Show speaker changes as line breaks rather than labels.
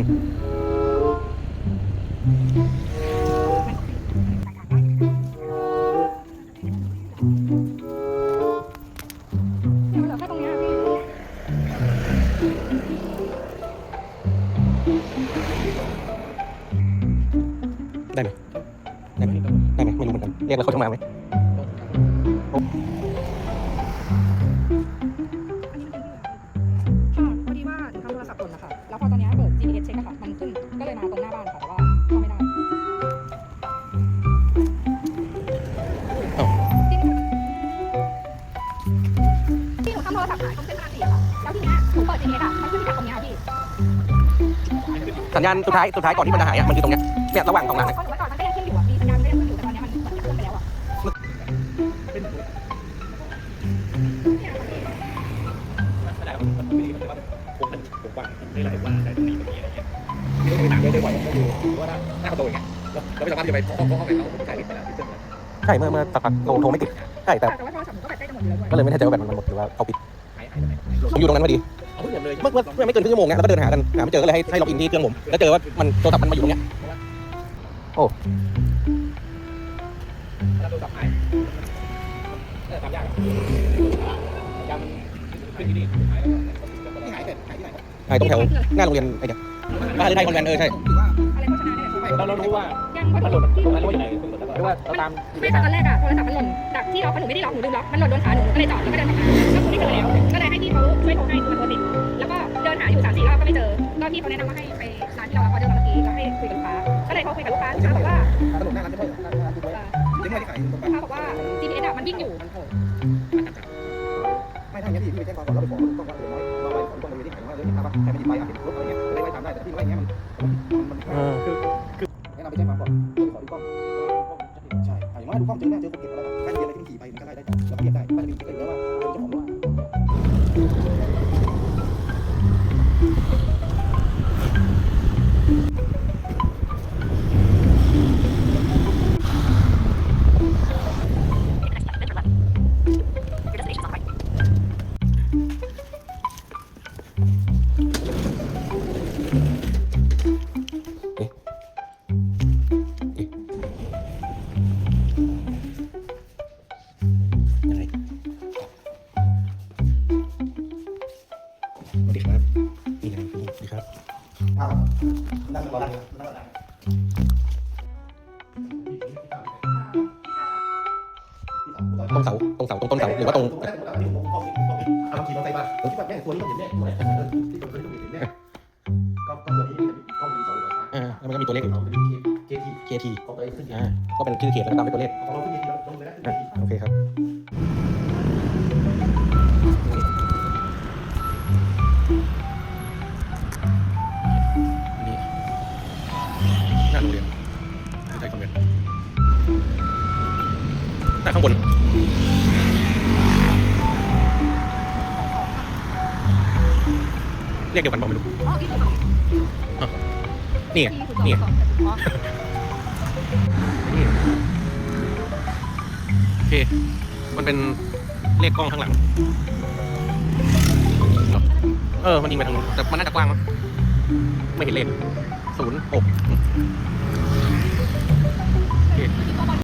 ได้ไหมได้ไหมได้ไหมไม่รู้เหมือนกันเรียกแล้วเขาจะมาไหม
สั
ญญาณสุดท้ายสุดท้ายก่อนที่มันจะหายอะมันคือตรงเนี้ยเนี่ยระหว่างสองหลังเนี่ย
เพราะหนูเมื่อก่อนมันก็ยังขึ้นอยู่อะมีสัญญาณมันก็ยังขึ้นอยู่แต่ตอนเนี้ยมันเหมือนจะขึ้นไปแล้วอะเนี่ยค่ะพี่
ไม่ได้มันไม่ได้แบบวงมันวงกว้างได้ว่าแต่ตรงนี้ตรงนี้อะไรเงี้ยไม่ได้ต่างได้บ่อยก็คือว่าหน้าหน้าประตูอย่างเงี้ยเราไม่สามารถจะไปเคาะเคาะไปเขาผมจ่ายลิฟต์ไปแล้วที่เติมแล้ว
ใช่เมื่อเมื่อสักพักโทรโทรไม่ติดใช่แต่
แต่ว่าโทรศัพท์หนูก็แบตใกล้จะหมดอยู่แล้วด้วย
ก็เลยไม่แน่ใจว่าแบตมันหมดหรือว่าเขาปิด
หายหาไปไหน
ผมอยู่ตรงนั้นพอดี
เอาหมดเลย
เมื่อเมื่อเมื่อไม่เกินครึ่งชั่วโมงเนี่ยแล้วก็เดินหากันหาไม่เจอก็เลยให้ให้ล็อกอินที่เครื่องผมแล้วเจอว่ามันโทรศัพท์มันมาอยู่ตรงเนี้ย
ถ้าโทรศัพท์หายแต่ทำยากยามขึ้นที่นี่หายแล้วหายแต่หายที่ไหน
หายตรงแถวหน้าโรงเรียนไอ้เนี่ยบ้านไทยคอนแวนต์เออใช่
อะไรโฆษณาเนี่ย
เราเรารู้ว่า
ยังเพราะ
มัน
ห
ห
นู
ล่น
ที่
ตรงนั้นว่าอยู่ไหนหรือว่าเราตาม
ไม่ค่ะตอนแรกอะโทรศัพท์มันหล่นจากที่ล็อกหนูไม่ได้ล็อกหนูลืมล็อกมันหล่นโดนขาหนูก็เลยจอดแล้วก็เดินกลับมาก็คือไม่เจอแล้ว ไม่เจอก็พี่เขาแนะนำว่าให้ไปร้านที่เรารับออเดอร์มาเมื่อกี้แล้วให้คุยกับลูกค้าก็เลยโทรคุยกับลูกค้าลูกค้าบอกว่า
ถนนหน้าร้านจะเปิดหน้าร้านดูไว้
เอ่อ
ยังไม่ได้ขาย
ลูกค้าบอกว่า GPS อะมันวิ่งอยู่
ไม่ถ้าอย่างนี้พี่ไปแจ้งความก่อนแล้วไปขอกกล้องว่าเดี๋ยวน้อยเราไปขอยต้องเลยที่ขายว่าเรื่องนี้ครับใครไม่หยิบไปอะเห็นรถอะไรเงี้ยได้ไว้ตามได้แต่พี่ไว้เงี้ยมันมันคือคือแนะนำไปแจ้งความก่อนขอดูกล้องใช่อย่างน้อยดูกล้องเจอหน้าเจอคนเก็บแล้วใครเก็บอะไรที่ขี่ไปมันก็ได้ได้แล้วก็เก็บได้มันจะมีเก็บแล้วว่าเป็นเจ้าของว่า
นั่งร
อนั่งรอ
ตรงเสาตรงเสาตรงต้นเสาหรือว่าตรง
เอาขี่มอเตอร์ไซค์มาผมคิดว่าแม่ตัวนี้ต้องเห็นแน่ที่ผมเคยต้องเห็นแน่ก็ก็ตัวนี้จะมีกล้องมีเสองตัว
อ่าแล้วมันก็มีตัวเลขอยู่
เราเป็นเคทีของตัวเองขึ้น
อ่าก็เป็นชื่อเขตแล้วก็ตามด้วยตัวเลข
ของเราขึ้นเคทีเราลงเลยนะ
โอเคครับ ข้างบนเรียกเดียวกันบอกไม่รู้
อ๋อพี่ถูก
นี่ไง
พี่ถูก
นี่ไง
อ๋อ
นี่โอเค มันเป็นเลขกล้องข้างหลัง เออ มันยิงไปทางนู้นแต่มันน่าจะกว้างมั้งไม่เห็นเลขศูนย์หก